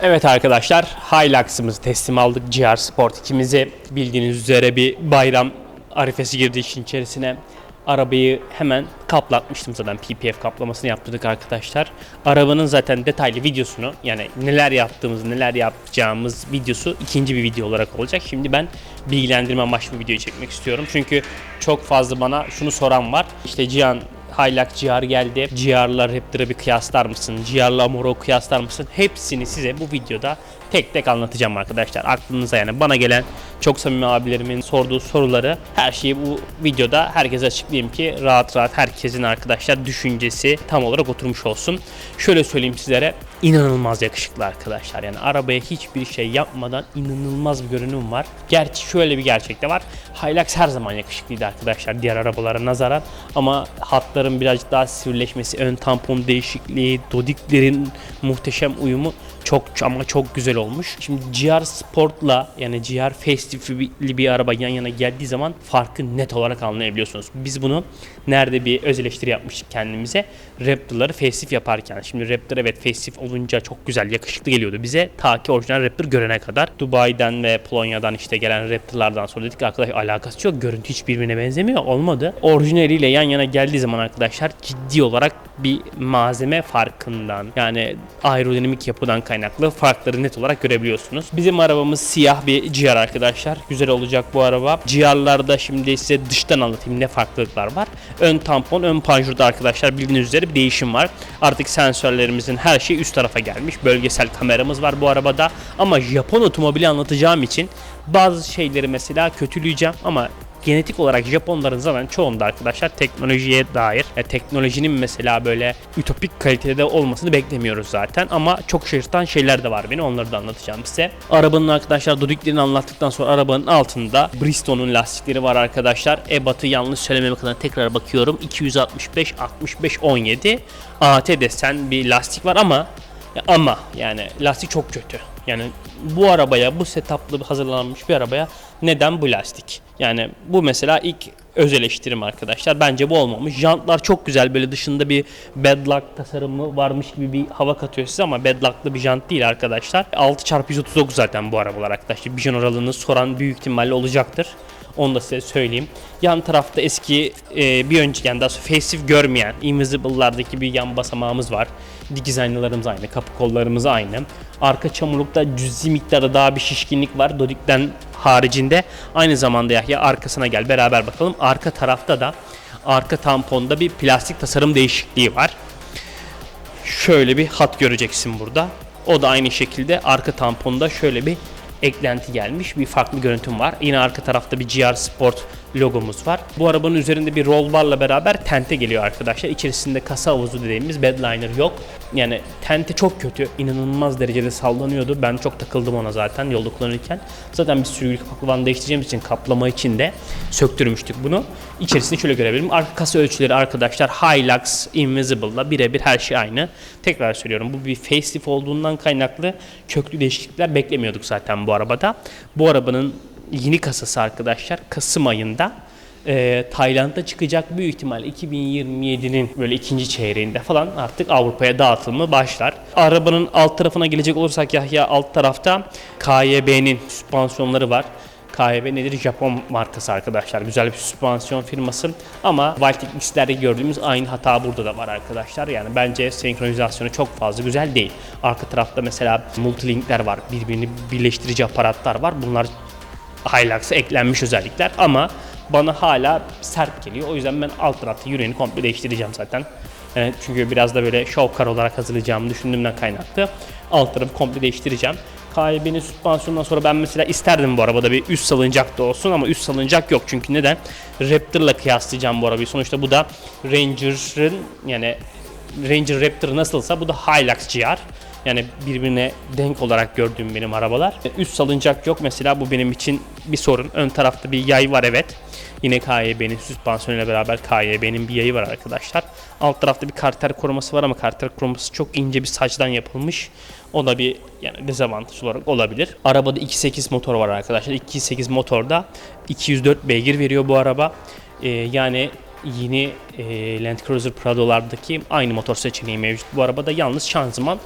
Evet arkadaşlar Hilux'ımızı teslim aldık GR Sport 2'mizi bildiğiniz üzere bir bayram arifesi girdiği için içerisine arabayı hemen kaplatmıştım zaten PPF kaplamasını yaptırdık arkadaşlar. Arabanın zaten detaylı videosunu yani neler yaptığımız neler yapacağımız videosu ikinci bir video olarak olacak. Şimdi ben bilgilendirme amaçlı bir videoyu çekmek istiyorum. Çünkü çok fazla bana şunu soran var. İşte Cihan Hilux GR geldi. GR'lar Raptor'a bir kıyaslar mısın? GR'la Amor'u kıyaslar mısın? Hepsini size bu videoda tek tek anlatacağım arkadaşlar. Aklınıza yani bana gelen çok samimi abilerimin sorduğu soruları her şeyi bu videoda herkese açıklayayım ki rahat rahat herkesin arkadaşlar düşüncesi tam olarak oturmuş olsun. Şöyle söyleyeyim sizlere inanılmaz yakışıklı arkadaşlar. Yani arabaya hiçbir şey yapmadan inanılmaz bir görünüm var. Gerçi şöyle bir gerçek de var. Hilux her zaman yakışıklıydı arkadaşlar diğer arabalara nazaran. Ama hatların birazcık daha sivrileşmesi, ön tampon değişikliği, dodiklerin muhteşem uyumu çok ama çok güzel olmuş. Şimdi GR Sport'la yani GR Facelif'li bir araba yan yana geldiği zaman farkı net olarak anlayabiliyorsunuz. Biz bunu nerede bir öz eleştiri yapmıştık kendimize. Raptor'ları facelift yaparken. Şimdi Raptor evet facelift olunca çok güzel, yakışıklı geliyordu bize. Ta ki orijinal Raptor görene kadar. Dubai'den ve Polonya'dan işte gelen Raptor'lardan sonra dedik arkadaş alakası yok. Görüntü hiç birbirine benzemiyor. Olmadı. Orijinaliyle yan yana geldiği zaman arkadaşlar ciddi olarak bir malzeme farkından yani aerodinamik yapıdan kaynaklı farkları net olarak görebiliyorsunuz. Bizim arabamız siyah bir GR arkadaşlar. Güzel olacak bu araba. GR'larda şimdi size dıştan anlatayım ne farklılıklar var. Ön tampon, ön panjurda arkadaşlar bildiğiniz üzere bir değişim var. Artık sensörlerimizin her şeyi üst tarafa gelmiş. Bölgesel kameramız var bu arabada. Ama Japon otomobili anlatacağım için bazı şeyleri mesela kötüleyeceğim ama genetik olarak Japonların zaten çoğunda arkadaşlar teknolojiye dair yani teknolojinin mesela böyle ütopik kalitede olmasını beklemiyoruz zaten ama çok şaşırtan şeyler de var beni onları da anlatacağım size. Arabanın arkadaşlar dodiklerini anlattıktan sonra arabanın altında Bristol'un lastikleri var arkadaşlar. Ebat'ı yanlış söylememek adına tekrar bakıyorum. 265 65 17 AT desen bir lastik var ama ama yani lastik çok kötü. Yani bu arabaya, bu setuplı hazırlanmış bir arabaya neden bu lastik? Yani bu mesela ilk öz eleştirim arkadaşlar. Bence bu olmamış. Jantlar çok güzel. Böyle dışında bir bedlock tasarımı varmış gibi bir hava katıyor size ama bedlocklı bir jant değil arkadaşlar. 6x139 zaten bu arabalar arkadaşlar. Bijon aralığını soran büyük ihtimalle olacaktır. Onu da size söyleyeyim. Yan tarafta eski e, bir önceki yani daha sonra facelift görmeyen Invisible'lardaki bir yan basamağımız var. Dikiz aynalarımız aynı, kapı kollarımız aynı. Arka çamurlukta cüzi miktarda daha bir şişkinlik var. Dodik'ten haricinde aynı zamanda Yahya arkasına gel beraber bakalım. Arka tarafta da arka tamponda bir plastik tasarım değişikliği var. Şöyle bir hat göreceksin burada. O da aynı şekilde arka tamponda şöyle bir eklenti gelmiş. Bir farklı görüntüm var. Yine arka tarafta bir GR Sport logomuz var. Bu arabanın üzerinde bir roll barla beraber tente geliyor arkadaşlar. İçerisinde kasa havuzu dediğimiz bedliner yok. Yani tente çok kötü. İnanılmaz derecede sallanıyordu. Ben çok takıldım ona zaten yolda kullanırken. Zaten bir sürgülü kapaklarını değiştireceğimiz için kaplama için de söktürmüştük bunu. İçerisinde şöyle görebilirim. Arka kasa ölçüleri arkadaşlar Hilux Invisible'la birebir her şey aynı. Tekrar söylüyorum bu bir facelift olduğundan kaynaklı köklü değişiklikler beklemiyorduk zaten bu arabada. Bu arabanın yeni kasası arkadaşlar Kasım ayında e, Tayland'da çıkacak büyük ihtimal 2027'nin böyle ikinci çeyreğinde falan artık Avrupa'ya dağıtılımı başlar. Arabanın alt tarafına gelecek olursak Yahya alt tarafta KYB'nin süspansiyonları var. KYB nedir? Japon markası arkadaşlar. Güzel bir süspansiyon firması. Ama Valtic X'lerde gördüğümüz aynı hata burada da var arkadaşlar. Yani bence senkronizasyonu çok fazla güzel değil. Arka tarafta mesela multilinkler var. Birbirini birleştirici aparatlar var. Bunlar Hilux'a eklenmiş özellikler ama bana hala sert geliyor. O yüzden ben alt tarafta yüreğini komple değiştireceğim zaten. Yani çünkü biraz da böyle show car olarak hazırlayacağımı düşündüğümden kaynaklı. Alt tarafı komple değiştireceğim. KYB'nin süspansiyonundan sonra ben mesela isterdim bu arabada bir üst salıncak da olsun ama üst salıncak yok. Çünkü neden? Raptor'la kıyaslayacağım bu arabayı. Sonuçta bu da Ranger'ın yani Ranger Raptor nasılsa bu da Hilux GR. Yani birbirine denk olarak gördüğüm benim arabalar. Üst salıncak yok mesela bu benim için bir sorun. Ön tarafta bir yay var evet. Yine KYB'nin süspansiyonuyla beraber KYB'nin bir yayı var arkadaşlar. Alt tarafta bir karter koruması var ama karter koruması çok ince bir saçtan yapılmış. O da bir yani dezavantaj olarak olabilir. Arabada 2.8 motor var arkadaşlar. 2.8 motorda 204 beygir veriyor bu araba. Ee, yani yeni e, Land Cruiser Prado'lardaki aynı motor seçeneği mevcut. Bu arabada yalnız şanzıman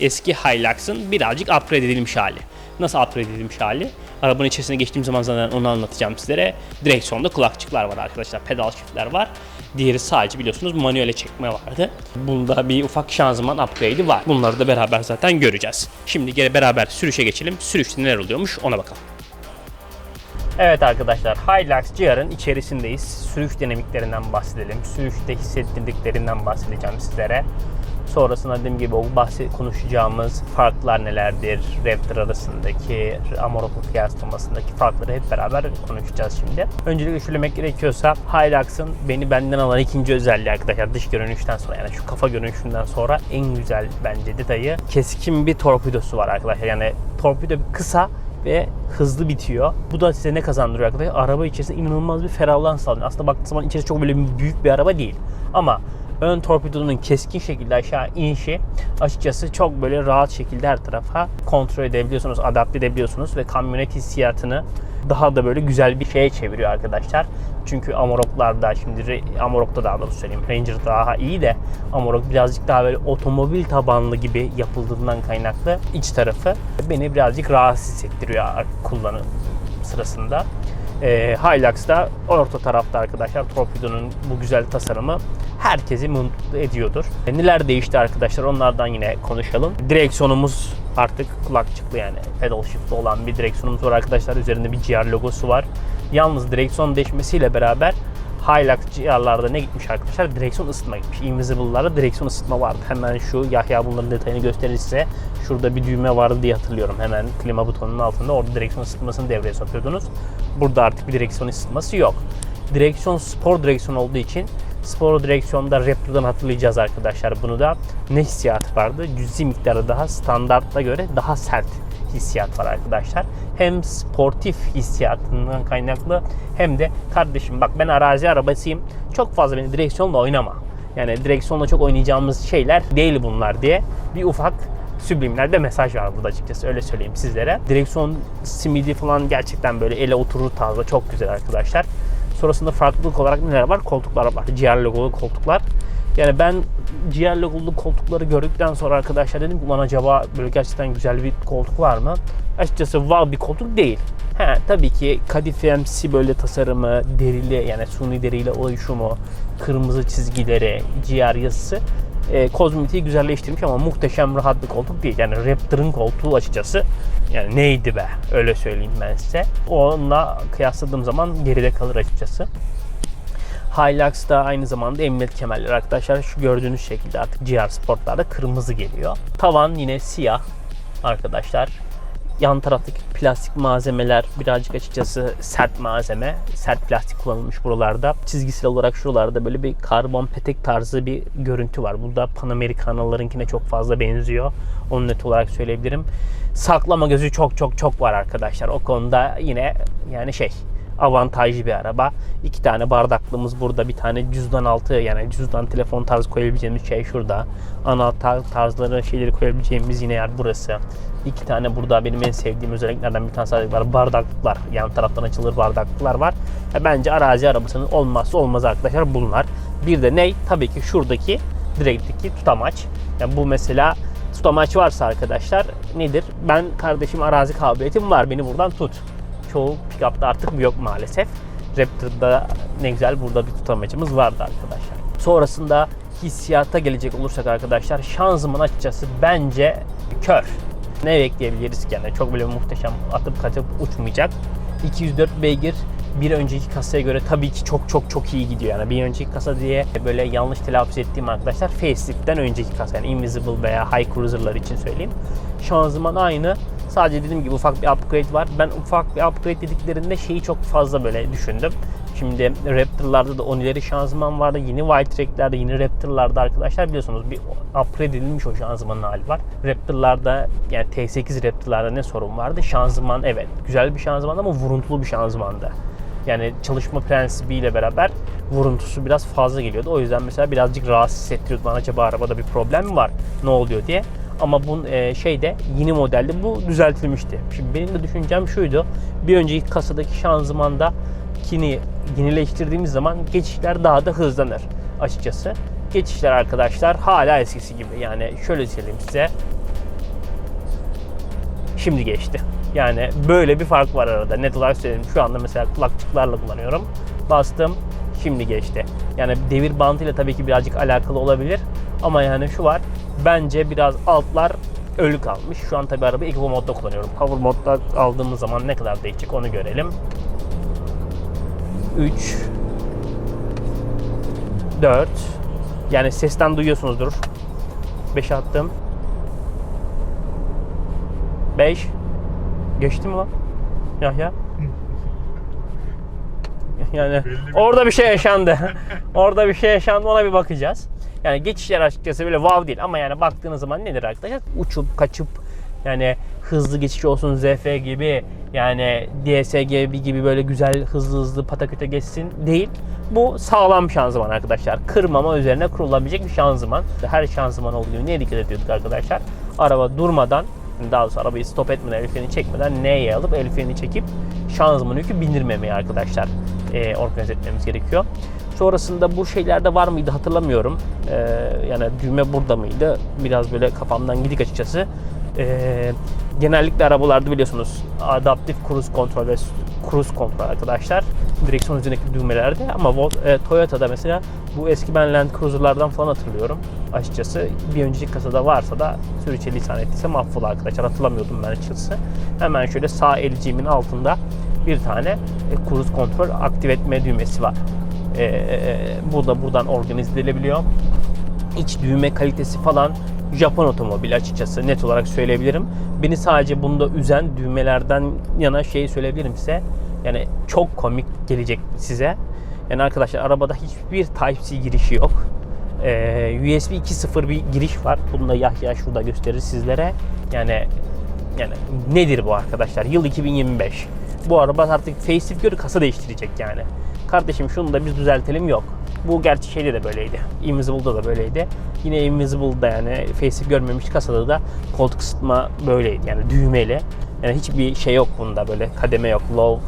eski Hilux'ın birazcık upgrade edilmiş hali. Nasıl upgrade edilmiş hali? Arabanın içerisine geçtiğim zaman zaten onu anlatacağım sizlere. Direksiyonda kulakçıklar var arkadaşlar. Pedal shift'ler var. Diğeri sadece biliyorsunuz manuele çekme vardı. Bunda bir ufak şanzıman upgrade'i var. Bunları da beraber zaten göreceğiz. Şimdi gene beraber sürüşe geçelim. Sürüşte neler oluyormuş ona bakalım. Evet arkadaşlar Hilux GR'ın içerisindeyiz. Sürüş dinamiklerinden bahsedelim. Sürüşte hissettirdiklerinden bahsedeceğim sizlere. Sonrasında dediğim gibi o bahset konuşacağımız farklar nelerdir? Raptor arasındaki Amarok'un kıyaslamasındaki farkları hep beraber konuşacağız şimdi. Öncelikle söylemek gerekiyorsa Hilux'ın beni benden alan ikinci özelliği arkadaşlar dış görünüşten sonra yani şu kafa görünüşünden sonra en güzel bence detayı keskin bir torpidosu var arkadaşlar. Yani torpido kısa ve hızlı bitiyor. Bu da size ne kazandırıyor arkadaşlar? Araba içerisinde inanılmaz bir ferahlığın sağlıyor. Aslında baktığınız zaman içerisi çok böyle büyük bir araba değil. Ama ön torpidonun keskin şekilde aşağı inişi açıkçası çok böyle rahat şekilde her tarafa kontrol edebiliyorsunuz, adapte edebiliyorsunuz ve kamyonet hissiyatını daha da böyle güzel bir şeye çeviriyor arkadaşlar. Çünkü Amarok'larda şimdi Amarok'ta daha doğrusu söyleyeyim Ranger daha iyi de Amarok birazcık daha böyle otomobil tabanlı gibi yapıldığından kaynaklı iç tarafı beni birazcık rahatsız hissettiriyor kullanım sırasında. E, Hilux'da orta tarafta arkadaşlar torpidonun bu güzel tasarımı herkesi mutlu ediyordur. E, neler değişti arkadaşlar onlardan yine konuşalım. Direksiyonumuz artık kulakçıklı yani pedal shift'li olan bir direksiyonumuz var arkadaşlar. Üzerinde bir GR logosu var. Yalnız direksiyon değişmesiyle beraber Hilux GR'larda ne gitmiş arkadaşlar? Direksiyon ısıtma gitmiş. Invisible'larda direksiyon ısıtma vardı. Hemen şu Yahya bunların detayını gösterir size. Şurada bir düğme vardı diye hatırlıyorum. Hemen klima butonunun altında orada direksiyon ısıtmasını devreye sokuyordunuz. Burada artık bir direksiyon ısıtması yok. Direksiyon spor direksiyon olduğu için spor direksiyonda Raptor'dan hatırlayacağız arkadaşlar bunu da. Ne hissiyatı vardı? Cüzi miktarı daha standarta göre daha sert hissiyat var arkadaşlar. Hem sportif hissiyatından kaynaklı hem de kardeşim bak ben arazi arabasıyım. Çok fazla beni direksiyonla oynama. Yani direksiyonla çok oynayacağımız şeyler değil bunlar diye bir ufak Sublimlerde mesaj var burada açıkçası öyle söyleyeyim sizlere. Direksiyon simidi falan gerçekten böyle ele oturur tarzda çok güzel arkadaşlar. Sonrasında farklılık olarak neler var? Koltuklar var. GR logolu koltuklar. Yani ben GR logolu koltukları gördükten sonra arkadaşlar dedim ki ulan acaba böyle gerçekten güzel bir koltuk var mı? Açıkçası wow bir koltuk değil. He, tabii ki kadifemsi böyle tasarımı, derili yani suni deriyle oluşumu, kırmızı çizgileri, GR yazısı e, kozmetiği güzelleştirmiş ama muhteşem rahat bir koltuk değil. Yani Raptor'ın koltuğu açıkçası yani neydi be öyle söyleyeyim ben size. Onunla kıyasladığım zaman geride kalır açıkçası. Hilux'da aynı zamanda emniyet kemerleri arkadaşlar şu gördüğünüz şekilde artık GR Sport'larda kırmızı geliyor. Tavan yine siyah arkadaşlar. Yan taraftaki plastik malzemeler birazcık açıkçası sert malzeme. Sert plastik kullanılmış buralarda. Çizgisel olarak şuralarda böyle bir karbon petek tarzı bir görüntü var. Bu da Panamericano'larınkine çok fazla benziyor. Onu net olarak söyleyebilirim. Saklama gözü çok çok çok var arkadaşlar. O konuda yine yani şey avantajlı bir araba. İki tane bardaklığımız burada. Bir tane cüzdan altı yani cüzdan telefon tarzı koyabileceğimiz şey şurada. Anahtar tarzları şeyleri koyabileceğimiz yine yer burası. İki tane burada benim en sevdiğim özelliklerden bir tanesi var. Bardaklıklar. Yan taraftan açılır bardaklıklar var. E bence arazi arabasının olmazsa olmaz arkadaşlar bunlar. Bir de ne? Tabii ki şuradaki direkteki tutamaç. Yani bu mesela tutamaç varsa arkadaşlar nedir? Ben kardeşim arazi kabiliyetim var. Beni buradan tut çoğu pick-up'ta artık yok maalesef. Raptor'da ne güzel burada bir tutamacımız vardı arkadaşlar. Sonrasında hissiyata gelecek olursak arkadaşlar şanzıman açıkçası bence kör. Ne bekleyebiliriz ki yani çok böyle muhteşem atıp kaçıp uçmayacak. 204 beygir bir önceki kasaya göre tabii ki çok çok çok iyi gidiyor. Yani bir önceki kasa diye böyle yanlış telaffuz ettiğim arkadaşlar facelift'ten önceki kasa yani Invisible veya High Cruiser'lar için söyleyeyim. Şanzıman aynı. Sadece dediğim gibi ufak bir upgrade var. Ben ufak bir upgrade dediklerinde şeyi çok fazla böyle düşündüm. Şimdi Raptor'larda da onileri şanzıman vardı. Yeni Wild Track'lerde, yeni Raptor'larda arkadaşlar biliyorsunuz bir upgrade edilmiş o şanzımanın hali var. Raptor'larda yani T8 Raptor'larda ne sorun vardı? Şanzıman evet güzel bir şanzıman ama vuruntulu bir şanzımandı. Yani çalışma prensibiyle beraber vuruntusu biraz fazla geliyordu. O yüzden mesela birazcık rahatsız hissettiriyordu. Bana acaba arabada bir problem mi var? Ne oluyor diye. Ama bu e, şeyde yeni modelde bu düzeltilmişti. Şimdi benim de düşüncem şuydu. Bir önceki kasadaki şanzımanda kini yenileştirdiğimiz zaman geçişler daha da hızlanır açıkçası. Geçişler arkadaşlar hala eskisi gibi. Yani şöyle söyleyeyim size. Şimdi geçti. Yani böyle bir fark var arada. Net olarak söyleyeyim. Şu anda mesela kulakçıklarla kullanıyorum. Bastım. Şimdi geçti. Yani devir bantıyla tabii ki birazcık alakalı olabilir. Ama yani şu var. Bence biraz altlar ölü kalmış. Şu an tabii arabayı Eco modda kullanıyorum. Power modda aldığımız zaman ne kadar değişecek onu görelim. 3 4 Yani sesten duyuyorsunuzdur. 5 attım. 5 Geçti mi lan? Yahya? Yani orada bir şey yaşandı. orada bir şey yaşandı ona bir bakacağız. Yani geçişler açıkçası böyle wow değil ama yani baktığınız zaman nedir arkadaşlar? Uçup kaçıp yani hızlı geçiş olsun ZF gibi yani DSG gibi böyle güzel hızlı hızlı pataküte geçsin değil. Bu sağlam şanzıman arkadaşlar. Kırmama üzerine kurulabilecek bir şanzıman. Her şanzıman olduğu gibi neye dikkat ediyorduk arkadaşlar? Araba durmadan daha doğrusu arabayı stop etmeden, el freni çekmeden N'ye alıp el freni çekip şanzıman yükü bindirmemeyi arkadaşlar e, organize etmemiz gerekiyor. Sonrasında bu şeylerde var mıydı hatırlamıyorum. E, yani düğme burada mıydı? Biraz böyle kafamdan gidik açıkçası. E, genellikle arabalarda biliyorsunuz adaptif cruise kontrol ve cruise kontrol arkadaşlar. Direksiyon üzerindeki düğmelerde ama e, Toyota'da mesela bu eski ben Land Cruiser'lardan falan hatırlıyorum. Açıkçası bir önceki kasada varsa da sürücü lisan ettiyse mahvola arkadaşlar hatırlamıyordum ben açıkçası. Hemen şöyle sağ elciğimin altında bir tane e, cruise kontrol aktif etme düğmesi var. E, bu da buradan organize edilebiliyor. İç düğme kalitesi falan Japon otomobil açıkçası net olarak söyleyebilirim. Beni sadece bunda üzen düğmelerden yana şeyi söyleyebilirim size. Yani çok komik gelecek size. Yani arkadaşlar arabada hiçbir Type-C girişi yok. Ee, USB 2.0 bir giriş var. Bunu da Yahya şurada gösterir sizlere. Yani yani nedir bu arkadaşlar? Yıl 2025. Bu araba artık facelift görü kasa değiştirecek yani. Kardeşim şunu da biz düzeltelim yok. Bu gerçi şeyde de böyleydi. Invisible'da da böyleydi. Yine Invisible'da yani facelift görmemiş kasada da koltuk ısıtma böyleydi. Yani düğmeli. Yani hiçbir şey yok bunda böyle kademe yok. Low,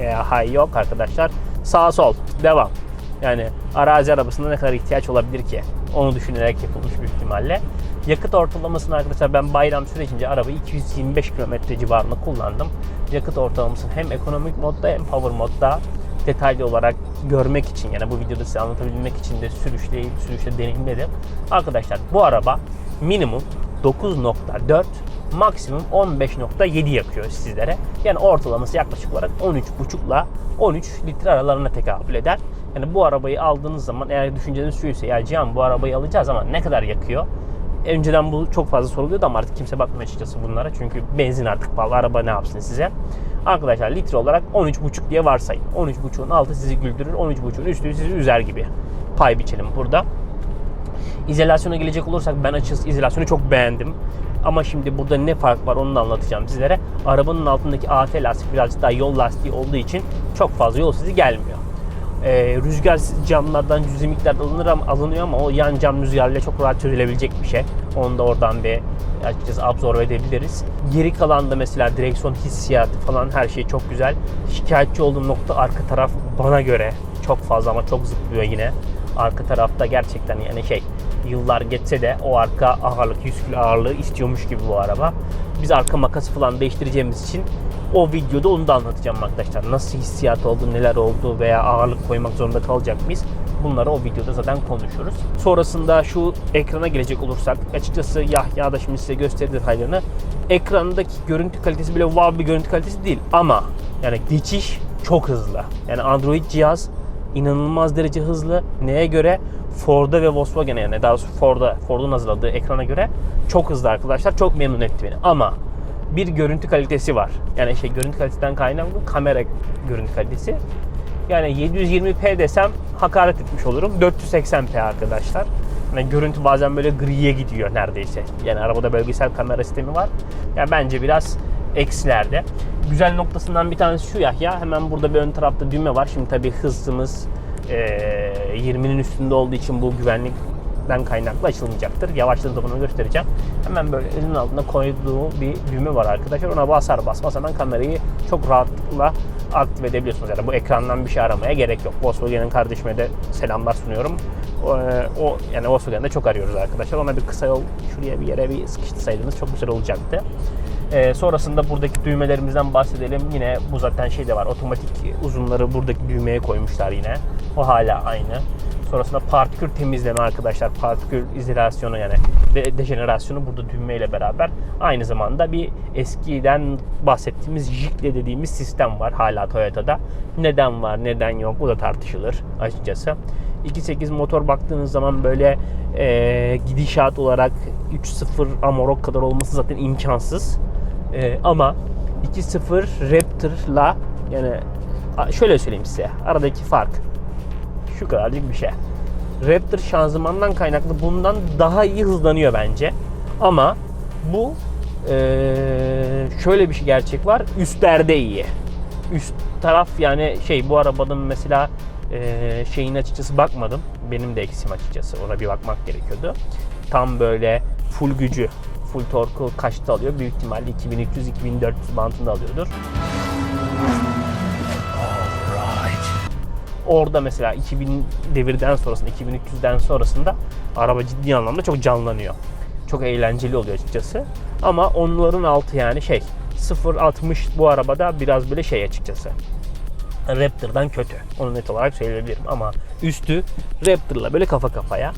e, high yok arkadaşlar. Sağ sol devam. Yani arazi arabasında ne kadar ihtiyaç olabilir ki? Onu düşünerek yapılmış büyük ihtimalle. Yakıt ortalamasını arkadaşlar ben bayram sürecince arabayı 225 km civarında kullandım. Yakıt ortalamasını hem ekonomik modda hem power modda detaylı olarak görmek için yani bu videoda size anlatabilmek için de sürüşle sürüşle deneyimledim. Arkadaşlar bu araba minimum 9.4 maksimum 15.7 yakıyor sizlere. Yani ortalaması yaklaşık olarak 13.5 ile 13 litre aralarına tekabül eder. Yani bu arabayı aldığınız zaman eğer düşünceniz şuysa ya Cihan bu arabayı alacağız ama ne kadar yakıyor? Önceden bu çok fazla soruluyordu ama artık kimse bakmıyor açıkçası bunlara. Çünkü benzin artık pahalı. Araba ne yapsın size? Arkadaşlar litre olarak 13.5 diye varsayın. 13.5'un altı sizi güldürür. 13.5'un üstü sizi üzer gibi. Pay biçelim burada. İzolasyona gelecek olursak ben açıkçası izolasyonu çok beğendim. Ama şimdi burada ne fark var onu da anlatacağım sizlere. Arabanın altındaki AT lastik birazcık daha yol lastiği olduğu için çok fazla yol sizi gelmiyor. Ee, rüzgar camlardan cüzi miktarda alınır ama, alınıyor ama o yan cam rüzgarıyla çok rahat çözülebilecek bir şey. Onu da oradan bir açıkçası absorbe edebiliriz. Geri kalan da mesela direksiyon hissiyatı falan her şey çok güzel. Şikayetçi olduğum nokta arka taraf bana göre çok fazla ama çok zıplıyor yine. Arka tarafta gerçekten yani şey yıllar geçse de o arka ağırlık 100 kilo ağırlığı istiyormuş gibi bu araba. Biz arka makası falan değiştireceğimiz için o videoda onu da anlatacağım arkadaşlar. Nasıl hissiyat oldu, neler oldu veya ağırlık koymak zorunda kalacak mıyız? Bunları o videoda zaten konuşuruz. Sonrasında şu ekrana gelecek olursak açıkçası Yahya da şimdi size gösterir detaylarını. Ekrandaki görüntü kalitesi bile wow bir görüntü kalitesi değil ama yani geçiş çok hızlı. Yani Android cihaz inanılmaz derece hızlı. Neye göre? Ford'a ve Volkswagen'e yani daha doğrusu Ford'a, Ford'un hazırladığı ekrana göre çok hızlı arkadaşlar. Çok memnun etti beni. Ama bir görüntü kalitesi var. Yani şey görüntü kalitesinden kaynaklı kamera görüntü kalitesi. Yani 720p desem hakaret etmiş olurum. 480p arkadaşlar. Yani görüntü bazen böyle griye gidiyor neredeyse. Yani arabada bölgesel kamera sistemi var. Yani bence biraz eksilerde. Güzel noktasından bir tanesi şu Yahya. Hemen burada bir ön tarafta düğme var. Şimdi tabii hızımız eee, 20'nin üstünde olduğu için bu güvenlik hareketten kaynaklı açılmayacaktır. Yavaşladığında bunu göstereceğim. Hemen böyle elinin altında koyduğu bir düğme var arkadaşlar. Ona basar basmaz hemen kamerayı çok rahatlıkla aktif edebiliyorsunuz. Yani bu ekrandan bir şey aramaya gerek yok. Volkswagen'in kardeşime de selamlar sunuyorum. O, e, yani Volkswagen'de çok arıyoruz arkadaşlar. Ona bir kısa yol şuraya bir yere bir sıkıştırsaydınız çok güzel olacaktı. Ee, sonrasında buradaki düğmelerimizden bahsedelim. Yine bu zaten şey de var. Otomatik uzunları buradaki düğmeye koymuşlar yine. O hala aynı. Sonrasında partikül temizleme arkadaşlar. Partikül izolasyonu yani de, dejenerasyonu burada düğmeyle beraber. Aynı zamanda bir eskiden bahsettiğimiz jikle dediğimiz sistem var hala Toyota'da. Neden var, neden yok o da tartışılır açıkçası. 2.8 motor baktığınız zaman böyle e, gidişat olarak 3.0 Amarok kadar olması zaten imkansız. E, ama 2.0 Raptor'la yani şöyle söyleyeyim size aradaki fark şu kadarcık bir şey. Raptor şanzımandan kaynaklı bundan daha iyi hızlanıyor bence. Ama bu eee, şöyle bir şey gerçek var. Üstlerde iyi. Üst taraf yani şey bu arabanın mesela eee şeyin açıkçası bakmadım. Benim de eksim açıkçası. Ona bir bakmak gerekiyordu. Tam böyle full gücü, full torku kaçta alıyor? Büyük ihtimalle 2300-2400 bantında alıyordur. Orada mesela 2000 devirden sonrasında, 2300'den sonrasında araba ciddi anlamda çok canlanıyor. Çok eğlenceli oluyor açıkçası. Ama onların altı yani şey 0.60 bu arabada biraz böyle şey açıkçası. Raptor'dan kötü. Onu net olarak söyleyebilirim ama üstü Raptor'la böyle kafa kafaya.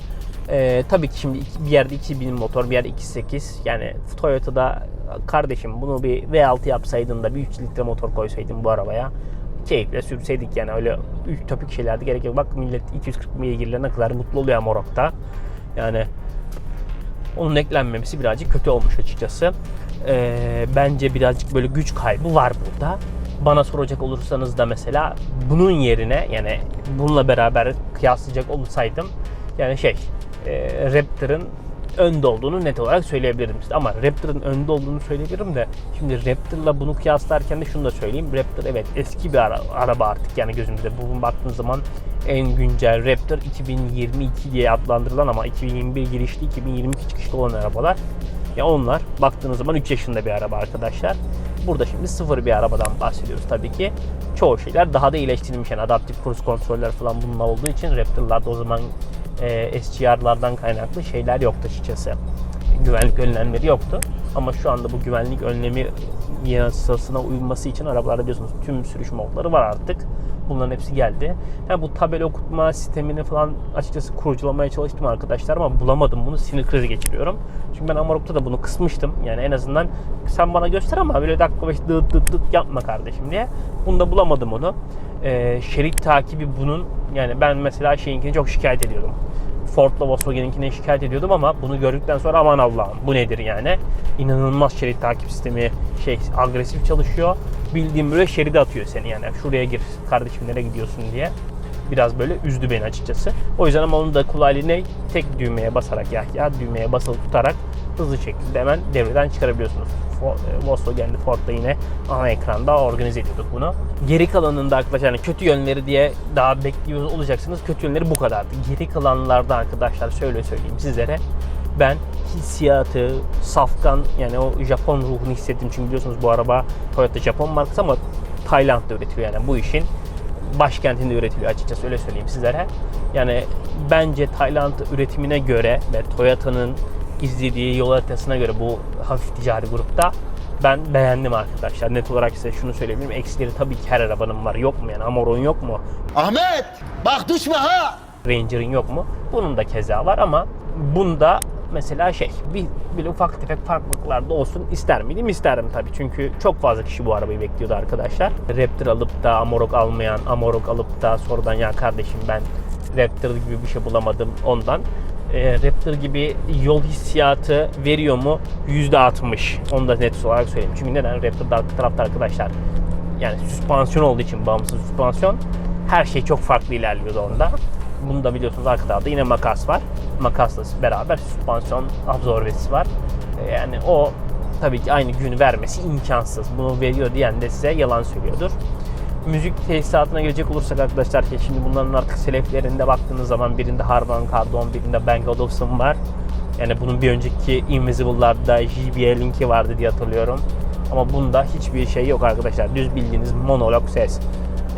Ee, tabii ki şimdi bir yerde 2000 motor, bir yerde 2.8. Yani Toyota'da kardeşim bunu bir V6 yapsaydın da bir 3 litre motor koysaydın bu arabaya keyifle sürseydik yani öyle ütopik şeylerde gerek yok. Bak millet 240 beygirlerine kadar mutlu oluyor Morok'ta. Yani onun eklenmemesi birazcık kötü olmuş açıkçası. Ee, bence birazcık böyle güç kaybı var burada. Bana soracak olursanız da mesela bunun yerine yani bununla beraber kıyaslayacak olsaydım yani şey e, Raptor'ın önde olduğunu net olarak söyleyebilirim size. Ama Raptor'ın önde olduğunu söyleyebilirim de şimdi Raptor'la bunu kıyaslarken de şunu da söyleyeyim. Raptor evet eski bir ara- araba artık yani gözümüzde. Bugün baktığınız zaman en güncel Raptor 2022 diye adlandırılan ama 2021 girişli 2022 çıkışlı olan arabalar. Ya onlar baktığınız zaman 3 yaşında bir araba arkadaşlar. Burada şimdi sıfır bir arabadan bahsediyoruz tabii ki. Çoğu şeyler daha da iyileştirilmiş. Yani adaptif cruise kontroller falan bununla olduğu için Raptor'larda o zaman e, SGR'lardan kaynaklı şeyler yoktu açıkçası. Güvenlik önlemleri yoktu. Ama şu anda bu güvenlik önlemi yasasına uyulması için arabalarda biliyorsunuz tüm sürüş modları var artık. Bunların hepsi geldi. Ha, bu tabela okutma sistemini falan açıkçası kurcalamaya çalıştım arkadaşlar ama bulamadım bunu. Sinir krizi geçiriyorum. Çünkü ben Amarok'ta da bunu kısmıştım. Yani en azından sen bana göster ama böyle dakika başı dıt dıt dıt yapma kardeşim diye. Bunda bulamadım onu. Ee, şerit takibi bunun yani ben mesela şeyinkini çok şikayet ediyordum. Ford'la Volkswagen'inkine şikayet ediyordum ama bunu gördükten sonra aman Allah'ım bu nedir yani? İnanılmaz şerit takip sistemi şey agresif çalışıyor. Bildiğim böyle şeride atıyor seni yani şuraya gir kardeşim nereye gidiyorsun diye. Biraz böyle üzdü beni açıkçası. O yüzden ama onun da kolaylığını tek düğmeye basarak ya, ya düğmeye basılı tutarak hızlı şekilde hemen devreden çıkarabiliyorsunuz. E, Volkswagen'de Ford'da yine ana ekranda organize ediyorduk bunu. Geri kalanında arkadaşlar yani kötü yönleri diye daha bekliyor olacaksınız. Kötü yönleri bu kadardı. Geri kalanlarda arkadaşlar şöyle söyleyeyim sizlere. Ben hissiyatı, safkan yani o Japon ruhunu hissettim. Çünkü biliyorsunuz bu araba Toyota Japon markası ama Tayland'da üretiliyor yani bu işin başkentinde üretiliyor açıkçası öyle söyleyeyim sizlere. Yani bence Tayland üretimine göre ve Toyota'nın izlediği yol haritasına göre bu hafif ticari grupta ben beğendim arkadaşlar. Net olarak size şunu söyleyebilirim. Eksileri tabii ki her arabanın var. Yok mu yani? Amoron yok mu? Ahmet bak düşme ha. Ranger'ın yok mu? Bunun da keza var ama bunda mesela şey bir böyle ufak tefek farklılıklar da olsun ister miydim? İsterdim tabii. Çünkü çok fazla kişi bu arabayı bekliyordu arkadaşlar. Raptor alıp da Amarok almayan, Amarok alıp da sonradan ya kardeşim ben Raptor gibi bir şey bulamadım ondan. E, Raptor gibi yol hissiyatı veriyor mu? %60. Onu da net olarak söyleyeyim. Çünkü neden? Raptor'da arka tarafta arkadaşlar yani süspansiyon olduğu için bağımsız süspansiyon her şey çok farklı ilerliyordu onda. Bunu da biliyorsunuz arka tarafta yine makas var. Makasla beraber süspansiyon absorbesi var. E, Yani o tabii ki aynı günü vermesi imkansız. Bunu veriyor diyen de size yalan söylüyordur. Müzik tesisatına gelecek olursak arkadaşlar ki şimdi bunların artık seleflerinde baktığınız zaman birinde Harman Kardon, birinde Bang Olufsen var. Yani bunun bir önceki Invisible'larda JBL'inki vardı diye hatırlıyorum. Ama bunda hiçbir şey yok arkadaşlar. Düz bildiğiniz monolog ses.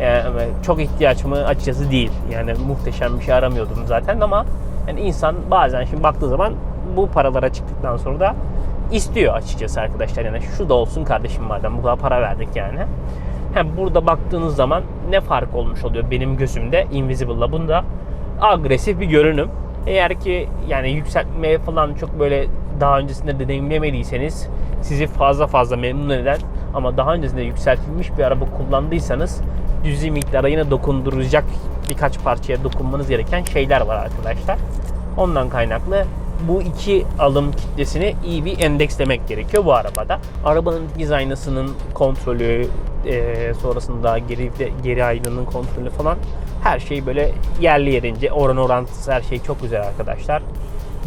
Yani çok ihtiyaç mı açıkçası değil. Yani muhteşem bir şey aramıyordum zaten ama yani insan bazen şimdi baktığı zaman bu paralara çıktıktan sonra da istiyor açıkçası arkadaşlar. Yani şu da olsun kardeşim madem bu kadar para verdik yani. Hem burada baktığınız zaman ne fark olmuş oluyor benim gözümde Invisible'la bunda agresif bir görünüm. Eğer ki yani yükseltmeye falan çok böyle daha öncesinde deneyimlemediyseniz sizi fazla fazla memnun eden ama daha öncesinde yükseltilmiş bir araba kullandıysanız cüzi miktara yine dokunduracak birkaç parçaya dokunmanız gereken şeyler var arkadaşlar. Ondan kaynaklı bu iki alım kitlesini iyi bir endekslemek gerekiyor bu arabada. Arabanın dikiz aynasının kontrolü, e, sonrasında geri geri aynanın kontrolü falan her şey böyle yerli yerince oran orantısı her şey çok güzel arkadaşlar.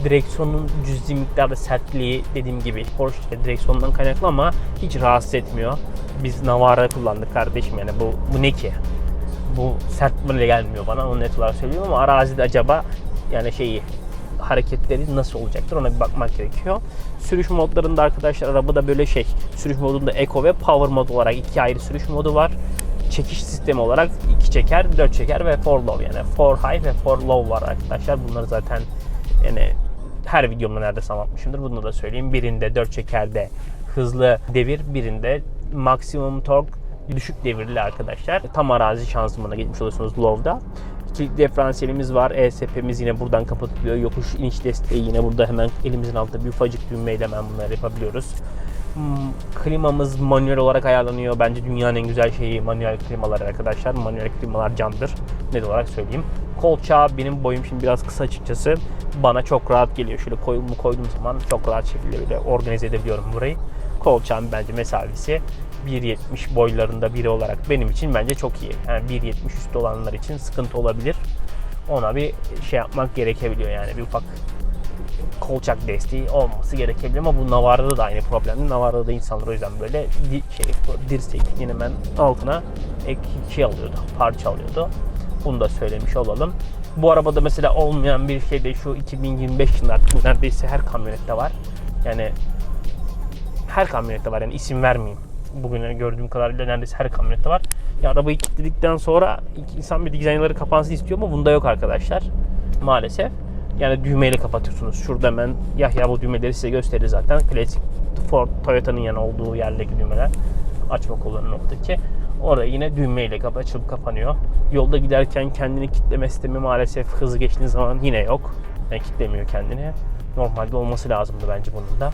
Direksiyonun cüzi miktarda sertliği dediğim gibi Porsche direksiyondan kaynaklı ama hiç rahatsız etmiyor. Biz Navara kullandık kardeşim yani bu, bu ne ki? Bu sert böyle gelmiyor bana onu net olarak söylüyorum ama arazide acaba yani şeyi hareketleri nasıl olacaktır ona bir bakmak gerekiyor. Sürüş modlarında arkadaşlar arabada böyle şey sürüş modunda Eco ve Power mod olarak iki ayrı sürüş modu var. Çekiş sistemi olarak iki çeker, dört çeker ve four low yani four high ve four low var arkadaşlar. Bunları zaten yani her videomda neredeyse anlatmışımdır. Bunu da söyleyeyim. Birinde dört çekerde hızlı devir, birinde maksimum torque düşük devirli arkadaşlar. Tam arazi şanzımana geçmiş oluyorsunuz low'da. Kilit diferansiyelimiz var. ESP'miz yine buradan kapatılıyor. Yokuş iniş desteği yine burada hemen elimizin altında bir ufacık düğmeyle hemen bunları yapabiliyoruz. Klimamız manuel olarak ayarlanıyor. Bence dünyanın en güzel şeyi manuel klimalar arkadaşlar. Manuel klimalar candır. Net olarak söyleyeyim. Kolçağı benim boyum şimdi biraz kısa açıkçası. Bana çok rahat geliyor. Şöyle koyumu koyduğum zaman çok rahat şekilde böyle organize edebiliyorum burayı. Kolçağın bence mesafesi 1.70 boylarında biri olarak benim için bence çok iyi. Yani 1.70 üstü olanlar için sıkıntı olabilir. Ona bir şey yapmak gerekebiliyor yani bir ufak kolçak desteği olması gerekebilir ama bu Navarra'da da aynı problemdi. Navarra'da da insanlar o yüzden böyle di, şey, dirsek hemen altına ek şey alıyordu, parça alıyordu. Bunu da söylemiş olalım. Bu arabada mesela olmayan bir şey de şu 2025 yılında artık neredeyse her kamyonette var. Yani her kamyonette var yani isim vermeyeyim. Bugün gördüğüm kadarıyla neredeyse her kamyonette var. Ya arabayı kilitledikten sonra insan bir dizaynları kapansın istiyor ama bunda yok arkadaşlar. Maalesef. Yani düğmeyle kapatıyorsunuz. Şurada hemen Yahya bu düğmeleri size gösterir zaten. Klasik Ford, Toyota'nın yanı olduğu yerdeki düğmeler. Açma kollarının oradaki. Orada yine düğmeyle kapa açılıp kapanıyor. Yolda giderken kendini kitleme sistemi maalesef hızlı geçtiğiniz zaman yine yok. Yani kitlemiyor kendini. Normalde olması lazımdı bence bunun da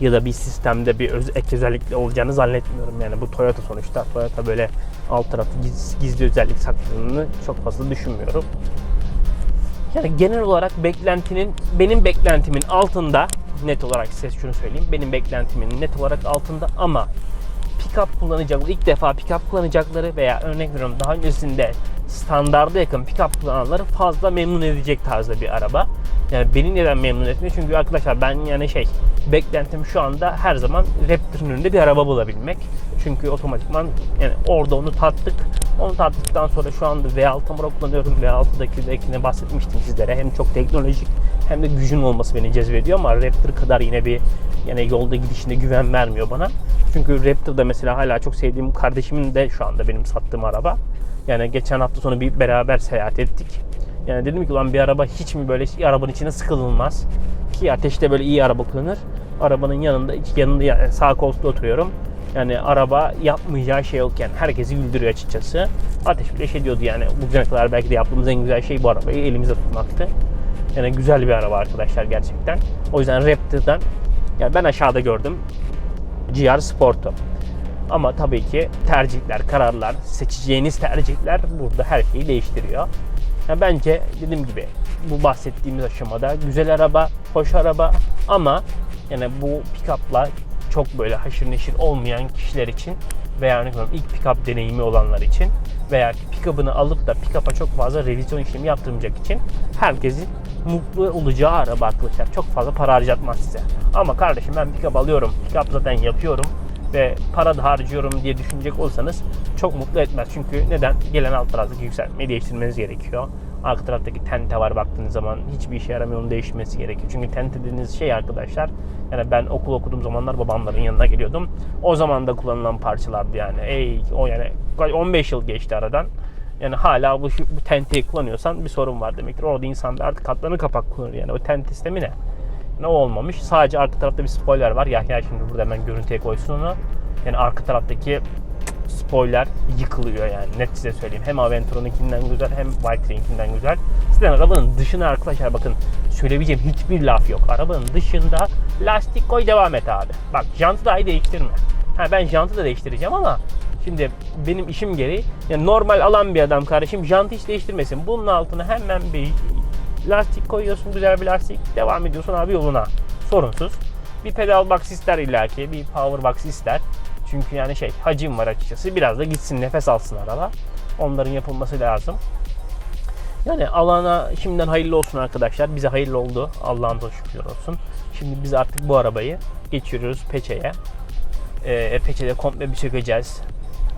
ya da bir sistemde bir öz, ek özellikle olacağını zannetmiyorum. Yani bu Toyota sonuçta. Toyota böyle alt tarafı giz, gizli özellik sakladığını çok fazla düşünmüyorum. Yani genel olarak beklentinin benim beklentimin altında net olarak size şunu söyleyeyim. Benim beklentimin net olarak altında ama pick-up kullanacakları, ilk defa pick-up kullanacakları veya örnek veriyorum daha öncesinde standarda yakın pick-up kullananları fazla memnun edecek tarzda bir araba. Yani beni neden memnun etmiyor? Çünkü arkadaşlar ben yani şey beklentim şu anda her zaman Raptor'ın önünde bir araba bulabilmek. Çünkü otomatikman yani orada onu tattık. Onu tattıktan sonra şu anda V6 Amora kullanıyorum. V6'daki dekine bahsetmiştim sizlere. Hem çok teknolojik hem de gücün olması beni cezbediyor ama Raptor kadar yine bir yani yolda gidişinde güven vermiyor bana. Çünkü Raptor'da mesela hala çok sevdiğim kardeşimin de şu anda benim sattığım araba. Yani geçen hafta sonu bir beraber seyahat ettik. Yani dedim ki ulan bir araba hiç mi böyle arabanın içine sıkılmaz? Ki ateşte böyle iyi araba kullanır. Arabanın yanında yanında yani sağ koltukta oturuyorum. Yani araba yapmayacağı şey yokken herkesi güldürüyor açıkçası. Ateş bile şey diyordu yani bugüne kadar belki de yaptığımız en güzel şey bu arabayı elimizde tutmaktı. Yani güzel bir araba arkadaşlar gerçekten. O yüzden Raptor'dan yani ben aşağıda gördüm GR Sport'u. Ama tabii ki tercihler, kararlar, seçeceğiniz tercihler burada her şeyi değiştiriyor. Yani bence dediğim gibi bu bahsettiğimiz aşamada güzel araba, hoş araba ama yani bu pick-up'la çok böyle haşır neşir olmayan kişiler için veya örnek veriyorum ilk pick-up deneyimi olanlar için veya pick-up'ını alıp da pick-up'a çok fazla revizyon işlemi yaptırmayacak için herkesin mutlu olacağı araba arkadaşlar. Çok fazla para harcatmaz size. Ama kardeşim ben pick-up alıyorum. Pick-up zaten yapıyorum. ve para da harcıyorum diye düşünecek olsanız çok mutlu etmez. Çünkü neden? Gelen alt taraftaki yükseltmeyi değiştirmeniz gerekiyor. Arka taraftaki tente var baktığınız zaman hiçbir işe yaramıyor onun değişmesi gerekiyor. Çünkü tente dediğiniz şey arkadaşlar yani ben okul okuduğum zamanlar babamların yanına geliyordum. O zaman da kullanılan parçalardı yani. Ey o yani 15 yıl geçti aradan. Yani hala bu, bu tenteyi kullanıyorsan bir sorun var demektir. Orada insanlar artık katlanır kapak kullanır yani. O tent sistemi ne? Ne olmamış. Sadece arka tarafta bir spoiler var. Yahya şimdi burada hemen görüntüye koysun onu. Yani arka taraftaki spoiler yıkılıyor yani net size söyleyeyim. Hem Aventura'nınkinden güzel hem Valkyrie'ninkinden güzel. Sizden arabanın dışına arkadaşlar bakın söyleyebileceğim hiçbir laf yok. Arabanın dışında lastik koy devam et abi. Bak jantı dahi değiştirme. Ha ben jantı da değiştireceğim ama şimdi benim işim gereği yani normal alan bir adam kardeşim jantı hiç değiştirmesin. Bunun altına hemen bir lastik koyuyorsun güzel bir lastik devam ediyorsun abi yoluna. Sorunsuz. Bir pedal box ister illaki bir power box ister. Çünkü yani şey hacim var açıkçası. Biraz da gitsin nefes alsın araba. Onların yapılması lazım. Yani alana şimdiden hayırlı olsun arkadaşlar. Bize hayırlı oldu. Allah'ın da şükürler olsun. Şimdi biz artık bu arabayı geçiriyoruz peçeye. Ee, peçede komple bir sökeceğiz.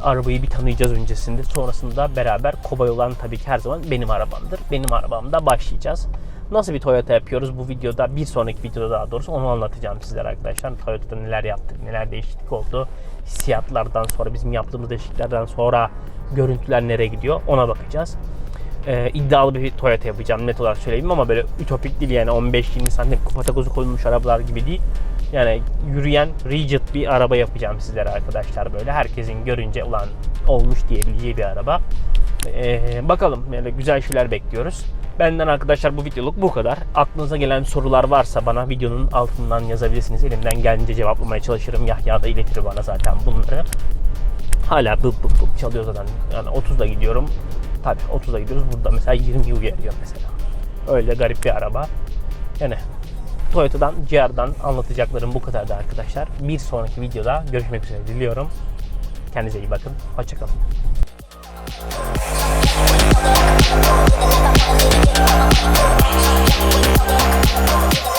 Arabayı bir tanıyacağız öncesinde. Sonrasında beraber kobay olan tabii ki her zaman benim arabamdır. Benim arabamda başlayacağız. Nasıl bir Toyota yapıyoruz bu videoda, bir sonraki videoda daha doğrusu onu anlatacağım sizlere arkadaşlar. Toyota'da neler yaptık, neler değişiklik oldu. Hissiyatlardan sonra, bizim yaptığımız değişikliklerden sonra görüntüler nereye gidiyor ona bakacağız. Ee, iddialı bir Toyota yapacağım net olarak söyleyeyim ama böyle ütopik değil yani 15-20 santim kupa takozu koyulmuş arabalar gibi değil. Yani yürüyen rigid bir araba yapacağım sizlere arkadaşlar böyle. Herkesin görünce ulan olmuş diyebileceği bir araba. Ee, bakalım yani güzel şeyler bekliyoruz. Benden arkadaşlar bu videoluk bu kadar. Aklınıza gelen sorular varsa bana videonun altından yazabilirsiniz. Elimden geldiğince cevaplamaya çalışırım. Yahya da iletir bana zaten bunları. Hala bıp bıp bıp çalıyor zaten. Yani 30'da gidiyorum. Tabii 30'da gidiyoruz. Burada mesela 20 uyarıyor mesela. Öyle garip bir araba. Yani Toyota'dan, GR'dan anlatacaklarım bu kadardı arkadaşlar. Bir sonraki videoda görüşmek üzere diliyorum. Kendinize iyi bakın. Hoşçakalın. Thank you.